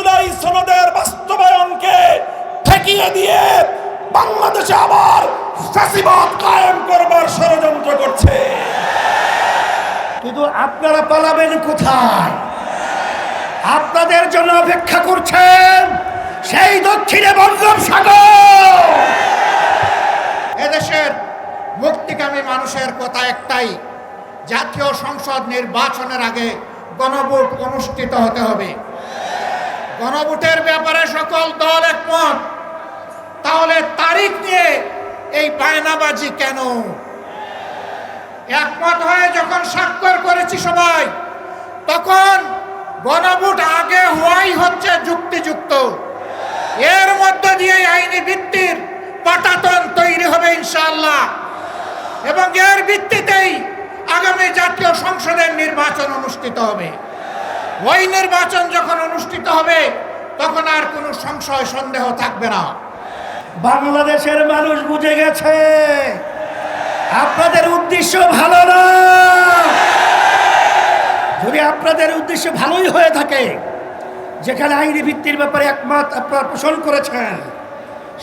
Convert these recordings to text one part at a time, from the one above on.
জুলাই সনদের বাস্তবায়নকে ঠেকিয়ে দিয়ে বাংলাদেশে আবার ফ্যাসিবাদ কায়েম করবার ষড়যন্ত্র করছে। কিন্তু আপনারা পালাবেন কোথায়? আপনাদের জন্য অপেক্ষা করছেন সেই দক্ষিণে বঙ্গোপসাগর এদেশের মুক্তিকামী মানুষের কথা একটাই জাতীয় সংসদ নির্বাচনের আগে গণভোট অনুষ্ঠিত হতে হবে। গণভোটের ব্যাপারে সকল দল একমত। তাহলে তারিখ নিয়ে এই বায়নাবাজি কেন? একমত হয়ে যখন স্বাক্ষর করেছি সবাই, তখন গণভোট আগে হওয়াই হচ্ছে যুক্তিযুক্ত। এর মধ্য দিয়ে আইনি ভিত্তির পাটাতন তৈরি হবে ইনশাল্লাহ এবং এর ভিত্তিতেই আগামী জাতীয় সংসদের নির্বাচন অনুষ্ঠিত হবে। ওই নির্বাচন যখন অনুষ্ঠিত হবে, তখন আর কোনো সংশয়, সন্দেহ থাকবে না। বাংলাদেশের মানুষ বুঝে গেছে, আপনাদের উদ্দেশ্য ভালো না। যদি আপনাদের উদ্দেশ্য ভালোই হয়ে থাকে, যেখানে আইনি ভিত্তির ব্যাপারে একমত আপনারা পোষণ করেছেন,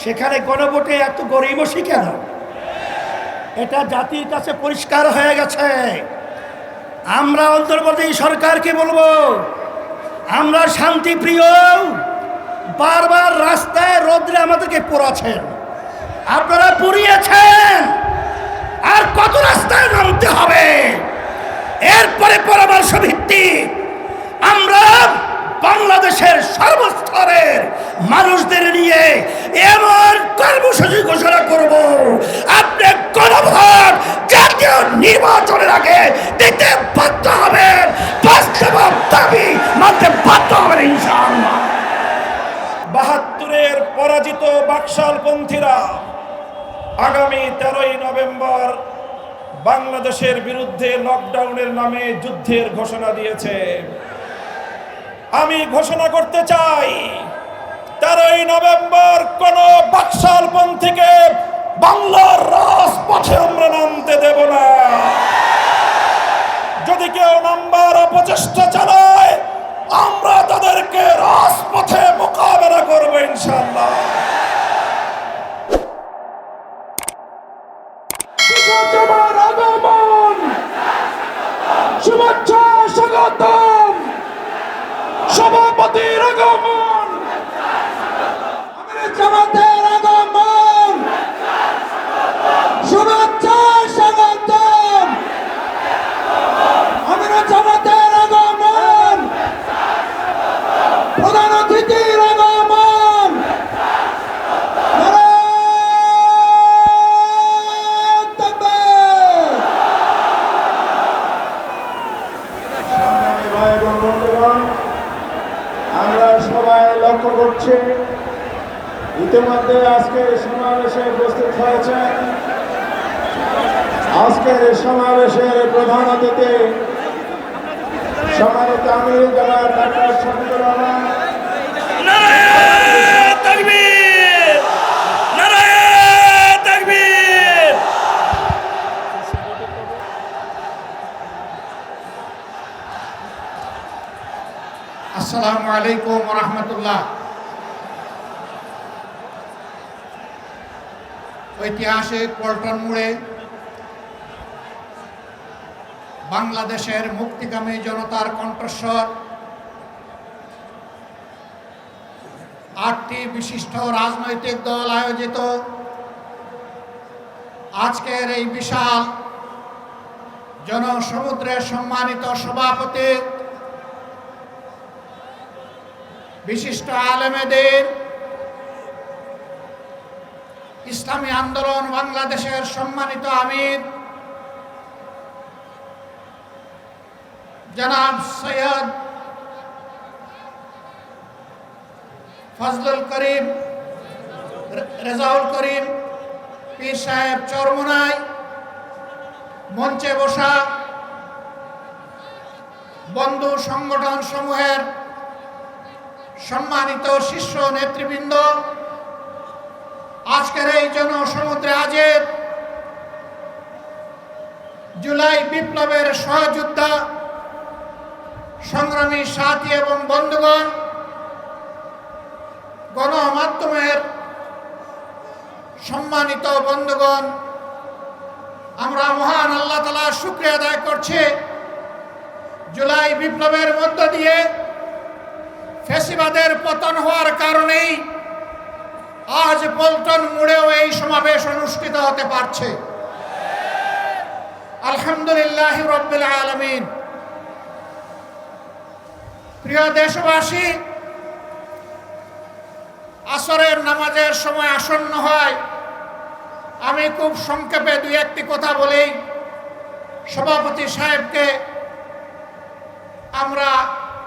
সেখানে গণভোটে এত গরিবসী কেন? এটা জাতির কাছে পরিষ্কার হয়ে গেছে। আমরা অন্তর্বর্তী সরকারকে বলব, আমরা শান্তিপ্রিয়, বারবার রাস্তায় রোদ্রে আমাদেরকে পোড়াছেন আপনারা পুড়িয়েছেন। আর কত রাস্তায় নামতে হবে? এরপরে পরামর্শ ভিত্তিক আমরা বাংলাদেশের সর্বস্তরের মানুষদের নিয়ে এমন কর্মসূচি ঘোষণা করব। আপনি নভেম্বর বাংলাদেশের বিরুদ্ধে লকডাউনের নামে যুদ্ধের ঘোষণা দিয়েছে। আমি ঘোষণা করতে চাই, তেরোই নভেম্বর কোন বাকশালপন্থীকে বাংলার রাজপথে আমরা নামতে দেব না। যদি কেউ নাম্বার অপচেষ্টা চালায়, আমরা তাদেরকে রাজপথে মোকাবেলা করব ইনশাল্লাহ শুভকামনার আগমন। শুভেচ্ছা স্বাগতম। সভাপতির আগমন। আমাদের জামাতের আগমন শুভেচ্ছা স্বাগতম আমরা জামাতের আগমন প্রধান অতিথির আগমন নারায়ণ তাকবীর। সংগ্রামী ভাই এবং বন্ধুগণ, আমরা সবাই লক্ষ্য করছি ইতিমধ্যে আজকের সমাবেশে উপস্থিত হয়েছেন আজকের সমাবেশের প্রধান অতিথি সম্মানিত আমির জনাব ডাক্তার শফিকুর রহমান নারায়ণ তাকবীর নারায়ণ তাকবীর আসসালামু আলাইকুম রহমতুল্লাহ। ঐতিহাসিক পল্টন মোড়ে বাংলাদেশের মুক্তিকামী জনতার কণ্ঠস্বর, আটটি বিশিষ্ট রাজনৈতিক দল আয়োজিত। আজকের এই বিশাল জনসমুদ্রের সম্মানিত সভাপতি বিশিষ্ট আলেমেদের ইসলামী আন্দোলন বাংলাদেশের সম্মানিত আমির জনাব সৈয়দ ফজলুল করিম রেজাউল করিম, পীর সাহেব চরমুনাই, মঞ্চে বসা বন্ধু সংগঠন সমূহের সম্মানিত শিষ্য নেতৃবৃন্দ, আজকের এই জনসমুদ্রে আজের জুলাই বিপ্লবের সহযোদ্ধা, সংগ্রামী সাথী এবং বন্ধুগণ, গণমাধ্যমের সম্মানিত বন্ধুগণ, আমরা মহান আল্লাহ তালা শুক্রিয়া আদায় করছি। জুলাই বিপ্লবের মধ্য দিয়ে ফেসিবাদের পতন হওয়ার কারণেই আজ পল্টন মোড়েও এই সমাবেশ অনুষ্ঠিত হতে পারছে। আলহামদুলিল্লাহ রব্বিল আলমিন। প্রিয় দেশবাসী, আসরের নামাজের সময় আসন্ন হয়। আমি খুব সংক্ষেপে দুই একটি কথা বলেই সভাপতি সাহেবকে আমরা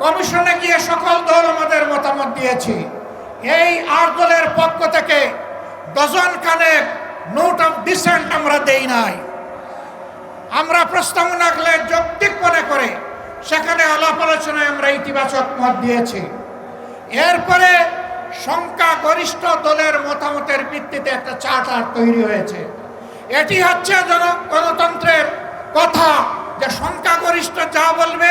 কমিশনে গিয়ে সকল দল আমাদের মতামত দিয়েছি। এই আট দলের পক্ষ থেকে ডজন কানেক নোট অফ ডিসেন্ট আমরা দেই নাই। আমরা প্রস্তাবনা রাখলে যৌক্তিক মনে করে সেখানে আলাপ আলোচনায় আমরা ইতিবাচক মত দিয়েছি। এরপরে সংখ্যা গরিষ্ঠ দলের মতামতের ভিত্তিতে একটা চার্টার তৈরি হয়েছে। এটি হচ্ছে গণতন্ত্রের কথা যে সংখ্যাগরিষ্ঠ যা বলবে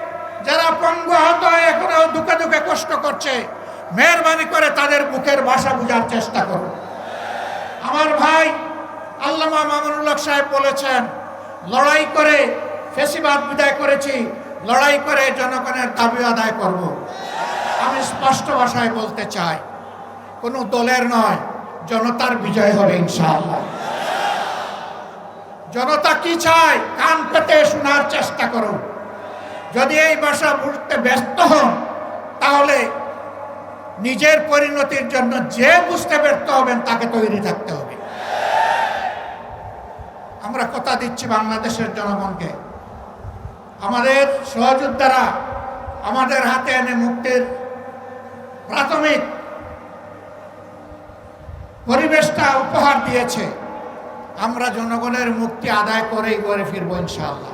যারা পঙ্গু হত এখনও দুঃখে দুঃখে কষ্ট করছে। মেহরবানি করে তাদের বুকের ভাষা বোঝার চেষ্টা করুন। আমার ভাই আল্লামা মামুনুল্লাহ সাহেব বলেছেন, লড়াই করে ফেসিবাদ বিদায় করেছি, লড়াই করে জনগণের দাবি আদায় করব। আমি স্পষ্ট ভাষায় বলতে চাই, কোনো দলের নয়, জনতার বিজয় হবে ইনশাআল্লাহ। জনতা কি চায়? কান পেতে শোনার চেষ্টা করুন। যদি এই ভাষা বুঝতে ব্যস্ত হন, তাহলে নিজের পরিণতির জন্য যে বুঝতে ব্যর্থ হবেন, তাকে তৈরি থাকতে হবে। আমরা কথা দিচ্ছি বাংলাদেশের জনগণকে। আমাদের সহযোদ্ধারা আমাদের হাতে এনে মুক্তির প্রাথমিক পরিবেশটা উপহার দিয়েছে। আমরা জনগণের মুক্তি আদায় করেই করে ফিরবো ইনশাআল্লাহ।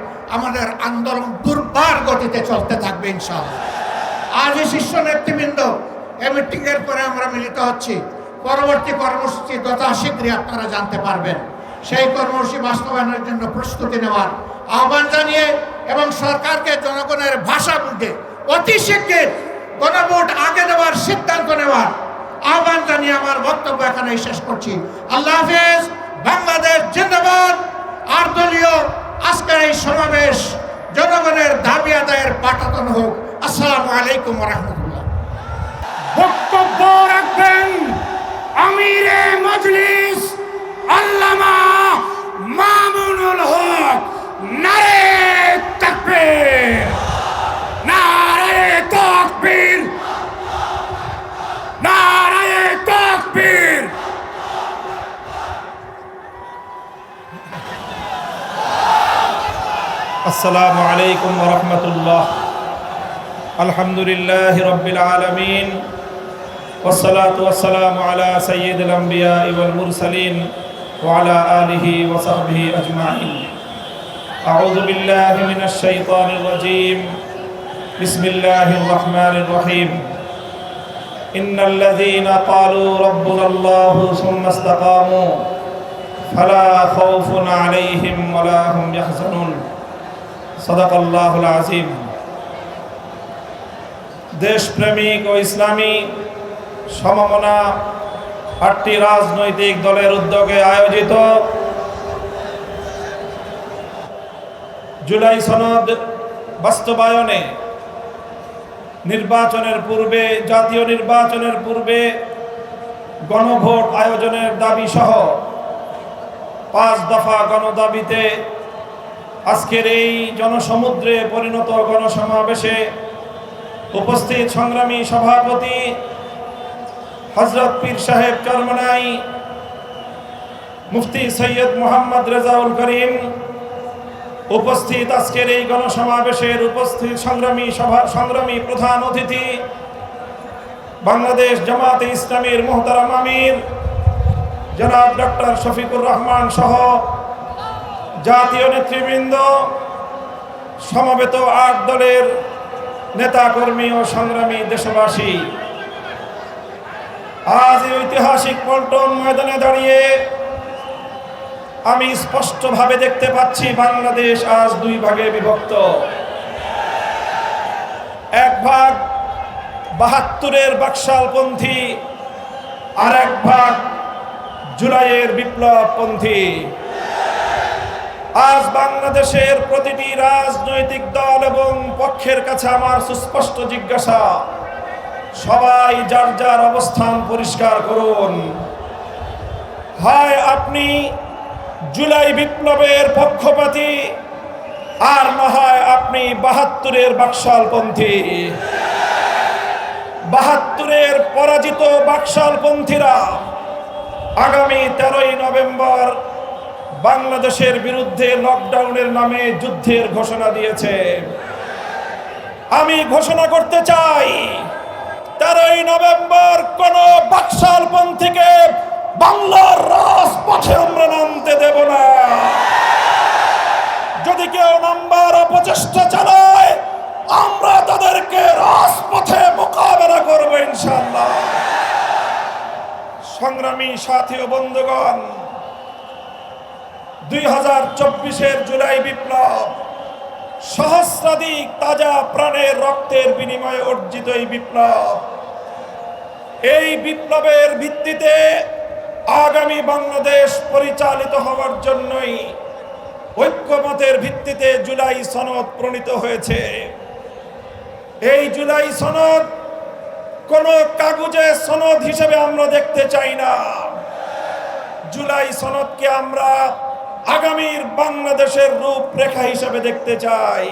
আমাদের আন্দোলন দুর্বার গতিতে চলতে থাকবে, ইনশাআল্লাহ। আজ শীর্ষ নেতৃবৃন্দ, এই মিটিং এর পরে আমরা মিলিত হচ্ছি। পরবর্তী কর্মসূচি যথা শীঘ্রই আপনারা জানতে পারবেন। সেই কর্মসূচি বাস্তবায়নের জন্য প্রস্তুতি নেওয়ার আহ্বান জানিয়ে এবং সরকারকে জনগণের ভাষা বুঝে অতি শীঘ্র গণভোট আগে দেওয়ার সিদ্ধান্ত নেওয়ার আহ্বান জানিয়ে আমার বক্তব্য এখানে শেষ করছি। আল্লাহ হাফেজ, বাংলাদেশ জিন্দাবাদ। আর দলীয় আজকের এই সমাবেশ জনগণের দাবি আদায়ের পাঠাতন হোক। আসসালামু আলাইকুম রহমতুল্লাহ। বক্তব্য রাখবেন আমিরে মজলিস আল্লামা মামুনুল হক, নারে তাকবীর। السلام عليكم ورحمة الله. الحمد لله رب العالمين. والصلاة والسلام على سيد الأنبياء والمرسلين وعلى آله وصحبه أجمعين. أعوذ بالله من الشيطان الرجيم. بسم الله الرحمن الرحيم. إن الذين قالوا ربنا الله ثم استقاموا فلا خوف عليهم ولا هم يحزنون. সদাকাল্লাহ আজিম। দেশপ্রেমিক ও ইসলামী সমমনা আটটি রাজনৈতিক দলের উদ্যোগে আয়োজিত জুলাই সনদ বাস্তবায়নে নির্বাচনের পূর্বে, জাতীয় নির্বাচনের পূর্বে গণভোট আয়োজনের দাবি সহ পাঁচ দফা গণদাবিতে আজকের এই জনসমুদ্রে পরিণত গণসমাবেশে উপস্থিত সংগ্রামী সভাপতি হজরত পীর সাহেব চরমনাই, মুফতি সৈয়দ মোহাম্মদ রেজাউল করিম উপস্থিত আজকের এই গণসমাবেশের উপস্থিত সংগ্রামী সভা সংগ্রামী প্রধান অতিথি বাংলাদেশ জামাতে ইসলামীর মোহতারাম আমির, জনাব ডক্টর শফিকুর রহমান সহ জাতীয় নেতৃবৃন্দ, সমবেত আট দলের নেতাকর্মী ও সংগ্রামী দেশবাসী, আজ এই ঐতিহাসিক পল্টন ময়দানে দাঁড়িয়ে আমি স্পষ্টভাবে দেখতে পাচ্ছি বাংলাদেশ আজ দুই ভাগে বিভক্ত। এক ভাগ বাহাত্তরের বাকশালপন্থী, আর এক ভাগ জুলাইয়ের বিপ্লবপন্থী। আজ বাংলাদেশের প্রতিটি রাজনৈতিক দল এবং পক্ষের কাছে আমার সুস্পষ্ট জিজ্ঞাসা। সবাই যার যার অবস্থান পরিষ্কার করুন। হয় আপনি জুলাই বিপ্লবের পক্ষপাতী, আর না হয় আপনি বাহাত্তরের বাকশালপন্থী। বাহাত্তরের পরাজিত বাকশালপন্থীরা আগামী তেরোই নভেম্বর বাংলাদেশের বিরুদ্ধে লকডাউনের নামে যুদ্ধের ঘোষণা দিয়েছে। আমি ঘোষণা করতে চাই, তেরোই নভেম্বর কোন বাকশালপন্থীকে বাংলার রাজপথে আমরা নামতে দেব না। যদি কেউ নাম্বার অপচেষ্টা চালায়, আমরা তাদেরকে রাজপথে মোকাবেলা করব ইনশাল্লাহ সংগ্রামী সাথী ও বন্ধুগণ দুই হাজার চব্বিশের জুলাই বিপ্লব। সহস্রাধিক তাজা প্রাণের রক্তের বিনিময়ে অর্জিত এই বিপ্লব। এই বিপ্লবের ভিত্তিতে আগামী বাংলাদেশ পরিচালিত হওয়ার জন্যই ঐক্যমতের ভিত্তিতে জুলাই সনদ প্রণীত হয়েছে। এই জুলাই সনদ কোন কাগজে সনদ হিসেবে আমরা দেখতে চাই না। জুলাই সনদকে আমরা আগামীর বাংলাদেশের রূপরেখা হিসাবে দেখতে চাই।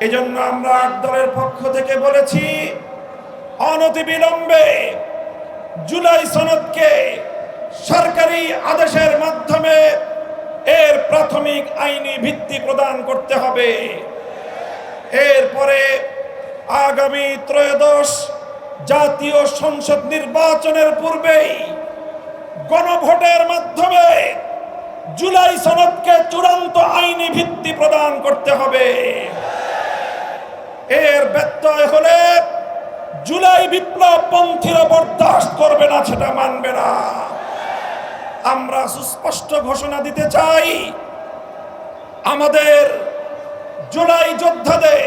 এজন্য আমরা আট দলের পক্ষ থেকে বলেছি অনতি বিলম্বে জুলাই সনদকে সরকারি আদেশের মাধ্যমে এর প্রাথমিক আইনি ভিত্তি প্রদান করতে হবে। এরপরে আগামী ত্রয়োদশ জাতীয় সংসদ নির্বাচনের পূর্বেই গণভোটের মাধ্যমে জুলাই সনদকে চূড়ান্ত আইনি ভিত্তি প্রদান করতে হবে। এর ব্যত্যয় হলে জুলাই বিপ্লব পন্থীরা বরদাস্ত করবে না, সেটা মানবে না। আমরা সুস্পষ্ট ঘোষণা দিতে চাই, আমাদের জুলাই যোদ্ধাদের,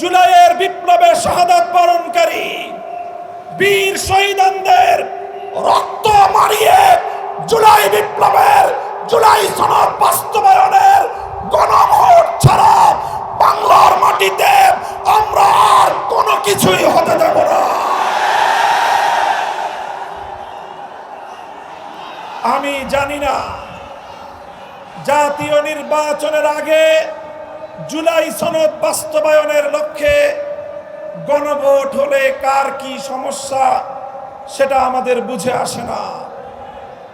জুলাইয়ের বিপ্লবের শাহাদাত বরণকারী বীর শহীদানদের রক্ত মারিয়ে জুলাই বিপ্লবের, জুলাই সনদ বাস্তবায়নের গণভোট ছাড়া বাংলার মাটিতে আমরা আর কোনো কিছুই হতে দেব না। আমি জানি না, জাতীয় নির্বাচনের আগে জুলাই সনদ বাস্তবায়নের লক্ষ্যে গণভোট হলে কার কি সমস্যা সেটা আমাদের বুঝে আসে না।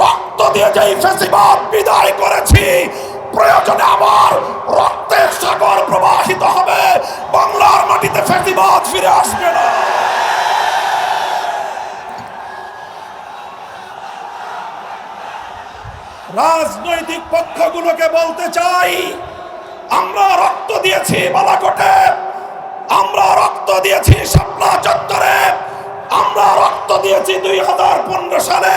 রক্ত দিয়ে যেই ফেসিবাদ বিদায় করেছি, প্রয়োজনে আবার রক্তের সাগর প্রবাহিত হবে। বাংলার মাটিতে ফেসিবাদ ফিরে আসবে না। রাজনৈতিক পক্ষগুলোকে বলতে চাই, আমরা রক্ত দিয়েছি বালাকোটে, আমরা রক্ত দিয়েছি শাপলা চত্বরে, আমরা রক্ত দিয়েছি দুই হাজার পনেরো সালে।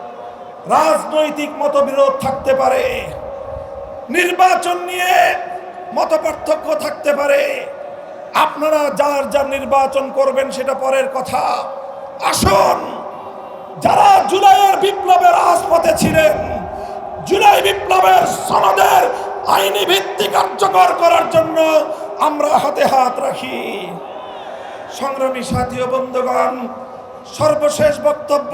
রাজনৈতিক মতবিরোধ থাকতে পারে। নির্বাচন নিয়ে মত থাকতে পারে। আপনারা যার যার নির্বাচন করবেন সেটা পরের কথা। আসুন, যারা জুলাইয়ের বিপ্লবের রাজপথে ছিলেন, জুলাই বিপ্লবের সনদের আইনি ভিত্তি কার্যকর করার জন্য আমরা হাতে হাত রাখি। সংগ্রামী সাথী বন্ধুগণ, সর্বশেষ বক্তব্য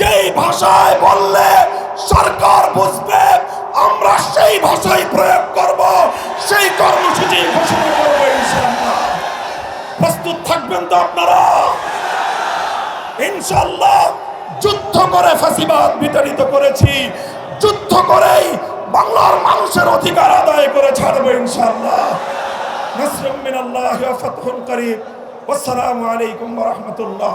যেই ভাষায় বললে সরকার বুঝবে, আমরা সেই ভাষায় প্রয়োগ করব, সেই কর্মসূচি ঘোষণা করব প্রস্তুত থাকবেন তো আপনারা? ইনশাআল্লাহ যুদ্ধ করে ফাঁসিবাদ বিতাড়িত করেছি, যুদ্ধ করেই বাংলার মানুষের অধিকার আদায় করে ছাড়বো ইনশাআল্লাহ। নাসরুম মিনাল্লাহি ওয়া ফাতহুন করিব ওয়াসসালামু আলাইকুম ওয়া রাহমাতুল্লাহ।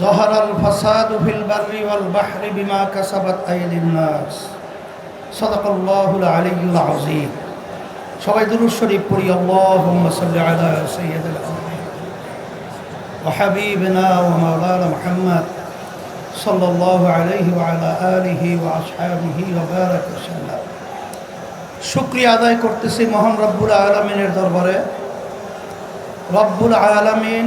জহরাল ফাসাদ ফিল বাররি ওয়াল বাহরি বিমা কাসাবাত আইলিন নাস। সাদাকাল্লাহুল আলিয়্যুল আযীম। সবাই দুরূদ শরীফ পড়ি, আল্লাহুম্মা সাল্লি আলা সাইয়্যিদিল আমিন। ওয়া হাবিবিনা ওয়া মাওলানা মুহাম্মদ সাল্লাল্লাহু আলাইহি ওয়া আলা আলিহি ওয়া আসহাবিহি ওয়া বারাক ওয়া শুকরিয়া আদায় করতেছি মহান রব্বুল আলামিনের দরবারে। রব্বুল আলামিন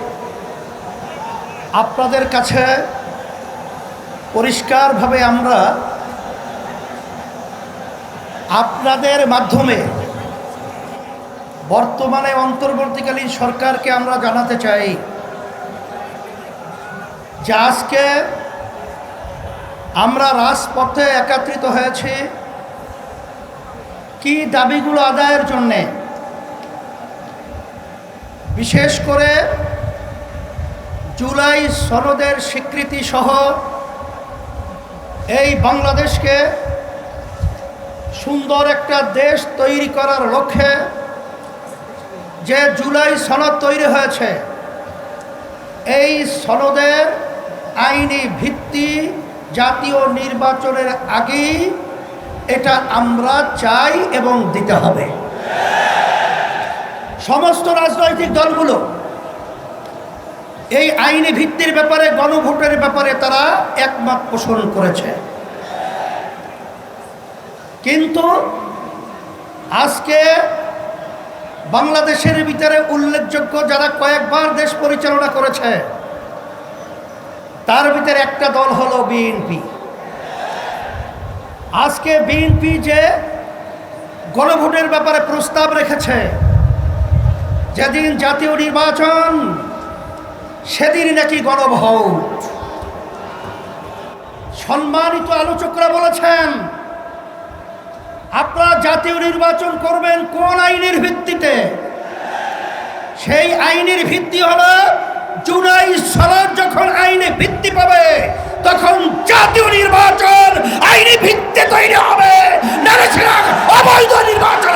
আপনাদের কাছে পরিষ্কারভাবে আমরা আপনাদের মাধ্যমে বর্তমানে অন্তর্বর্তীকালীন সরকারকে আমরা জানাতে চাই যে আজকে আমরা রাজপথে একত্রিত হয়েছি কি দাবিগুলো আদায়ের জন্যে? বিশেষ করে জুলাই সনদের স্বীকৃতি সহ এই বাংলাদেশকে সুন্দর একটা দেশ তৈরি করার লক্ষ্যে যে জুলাই সনদ তৈরি হয়েছে, এই সনদের আইনি ভিত্তি জাতীয় নির্বাচনের আগেই এটা আমরা চাই এবং দিতে হবে। সমস্ত রাজনৈতিক দলগুলো এই আইনি ভিত্তির ব্যাপারে, গণভোটের ব্যাপারে তারা একমত পোষণ করেছে। কিন্তু আজকে বাংলাদেশের ভিতরে উল্লেখযোগ্য যারা কয়েকবার দেশ পরিচালনা করেছে, তার ভিতরে একটা দল হলো বিএনপি। আজকে বিএনপি যে গণভোটের ব্যাপারে প্রস্তাব রেখেছে, যেদিন জাতীয় নির্বাচন সেদিন নাকি গণভোট সম্মানিত আলোচকরা বলেছেন, আপনারা জাতীয় নির্বাচন করবেন কোন আইনের ভিত্তিতে? সেই আইনের ভিত্তি হলো, জুলাই সনদ যখন আইনে ভিত্তি পাবে, তখন জাতীয় নির্বাচন আইনি ভিত্তি তৈরি হবে। অবৈধ নির্বাচন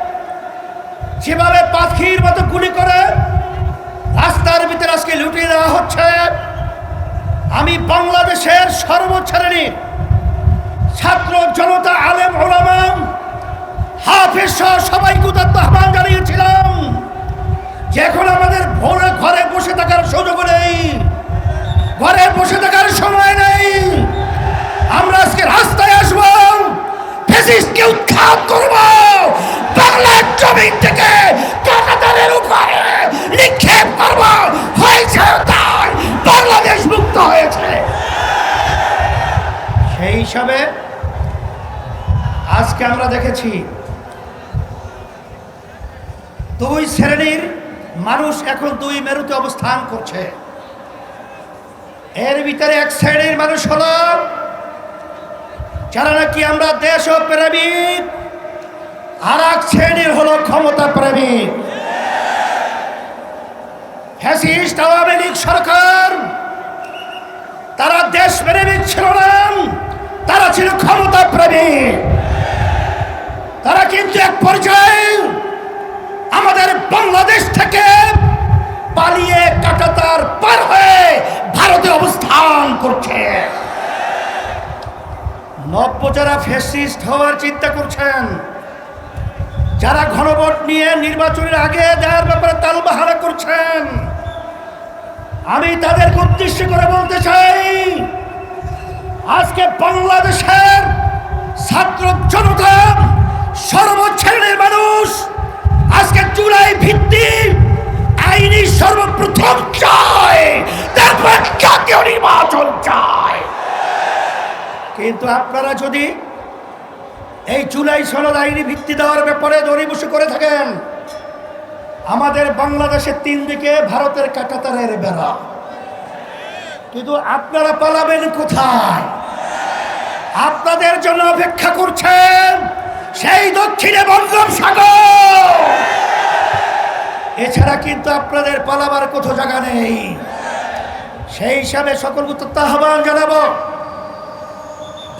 যেভাবে পাখির মতো গুলি করে রাস্তার ভিতরে আজকে লুটিয়ে দেওয়া হচ্ছে, আমি বাংলাদেশের সর্বশ্রেণীর ছাত্র জনতা আলেম ওলামাম হাফেজ সহ সবাইকে আহ্বান জানিয়েছিলাম যে এখন আমাদের ভোরে ঘরে বসে থাকার সুযোগ নেই, ঘরে বসে থাকার সময় নেই। আমরা আজকে রাস্তায় আসব। ফেসিসকে উৎখাত করব। বাংলার জমিন থেকে কাকাতারের উপরে নিক্ষেপ করব। হয়েছে তাই বাংলাদেশ মুক্ত হয়েছে। সেই হিসাবে আজকে আমরা দেখেছি দুই শ্রেণির মানুষ এখন দুই মেরুতে অবস্থান করছে। এর ভিতরে এক শ্রেণির মানুষ হল যারা নাকি আমরা দেশ প্রেমিক আর এক শ্রেণির হলো ক্ষমতা প্রেমিক। ফ্যাসিস্ট আওয়ামী লীগ সরকার, তারা দেশ প্রেমিক ছিল না, তারা ছিল ক্ষমতা প্রেমিক। তারা কিন্তু এক পর্যায়ে আমাদের বাংলাদেশ থেকে পালিয়ে কাটাতার পার হয়ে ভারতে অবস্থান করছে। নব্য যারা ফেসিস্ট হওয়ার চিন্তা করছেন। যারা ঘনভোট নিয়ে নির্বাচনের আগে দেওয়ার ব্যাপারে তালবাহারা করছেন। আমি তাদেরকে উদ্দেশ্য করে বলতে চাই, আজকে বাংলাদেশের ছাত্র জনতা সর্বশ্রেণীর মানুষ আজকে চূড়াই ভিত্তি আইনি সর্বপ্রথম চায়, তারপর জাতীয় নির্বাচন চায়। কিন্তু আপনারা যদি এই জুলাই সনদ আইনি ভিত্তি দেওয়ার ব্যাপারে দড়িবসে করে থাকেন, আমাদের বাংলাদেশের তিন দিকে ভারতের কাটাতারের বেড়া। কিন্তু আপনারা পালাবেন কোথায়? আপনাদের জন্য অপেক্ষা করছেন সেই দক্ষিণে বঙ্গোপসাগর এছাড়া কিন্তু আপনাদের পালাবার কোথাও জায়গা নেই। সেই হিসাবে সকল আহ্বান জানাব।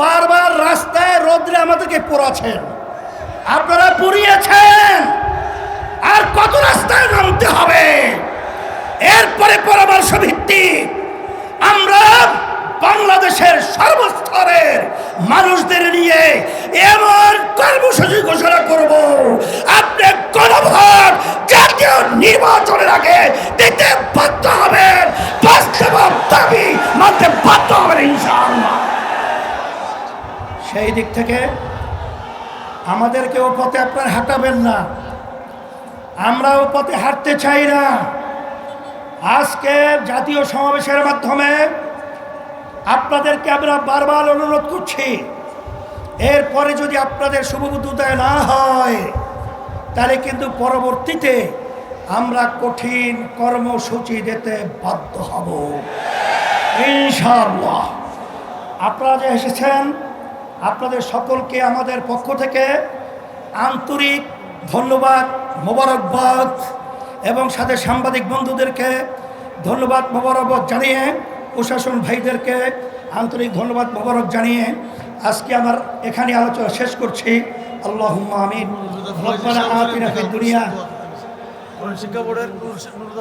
বারবার রাস্তায় রোদ্রে আমাদেরকে পোড়াছেন আপনারা পুড়িয়েছেন। আর কত রাস্তায় নামতে হবে? এরপরে পরামর্শ ভিত্তিক আমরা বাংলাদেশের সর্বস্তরের মানুষদের নিয়ে এমন কর্মসূচি ঘোষণা করব। আপনি গণভোট জাতীয় নির্বাচনের আগে দিতে বাধ্য হবেন। বাস্তব দাবি মানতে বাধ্য হবেন ইনশাআল্লাহ সেই দিক থেকে আমাদেরকে ও পথে আপনার হাঁটাবেন না। আমরা ও পথে হাঁটতে চাই না। আজকে জাতীয় সমাবেশের মাধ্যমে আপনাদেরকে আমরা বারবার অনুরোধ করছি, এরপরে যদি আপনাদের শুভবুদ্ধতায় না হয়, তাহলে কিন্তু পরবর্তীতে আমরা কঠিন কর্মসূচি দিতে বাধ্য হব। ইনশাআল্লাহ। আপনারা যে এসেছেন আপনাদের সকলকে আমাদের পক্ষ থেকে আন্তরিক ধন্যবাদ, মোবারকবাদ এবং সাথে সাংবাদিক বন্ধুদেরকে ধন্যবাদ, মোবারকবাদ জানিয়ে, প্রশাসন ভাইদেরকে আন্তরিক ধন্যবাদ, মোবারক জানিয়ে আজকে আমার এখানে আলোচনা শেষ করছি। আল্লাহ আমিন।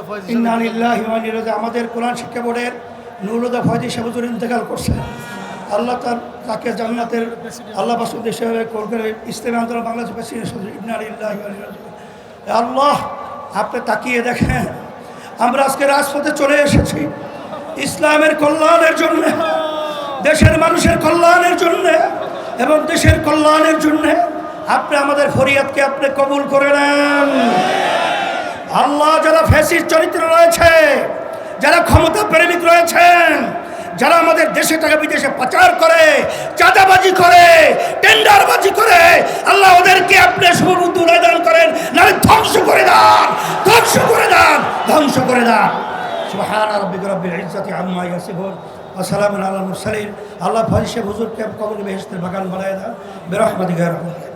ফয়েজ। আমাদের কোরআন শিক্ষা বোর্ডের নুরুদা ফয়দি সাহুজুর ইন্তেকাল করছে। আল্লাহ তার, তাকে জান্নাতের আল্লাহ বাসুদ হিসেবে কলকাতা ইসলামী আন্দোলন বাংলাদেশ প্রেসিডেন্ট। এ আল্লাহ, আপনি তাকিয়ে দেখেন, আমরা আজকে রাজপথে চলে এসেছি ইসলামের কল্যাণের জন্য, দেশের মানুষের কল্যাণের জন্য এবং দেশের কল্যাণের জন্য আপনি আমাদের ফরিয়াদকে আপনি কবুল করে নেন আল্লাহ, যারা ফ্যাসিস্ট চরিত্র রয়েছে, যারা ক্ষমতা প্রেমিক রয়েছেন যারা আমাদের দেশে টাকা বিদেশে পাচার করে, চাঁদাবাজি করে, টেন্ডারবাজি করে, আল্লাহ ওদেরকে আপনি শুভবুদ্ধ দান করেন, নাহলে ধ্বংস করে দান, ধ্বংস করে দান, ধ্বংস করে দান। ওয়া সালামুন আলাল মুরসালিন। আল্লাহ ফরিশে হুজুরকে কবর বেহেশতের বাগান বানায় দাও। ইয়া রাব্বাল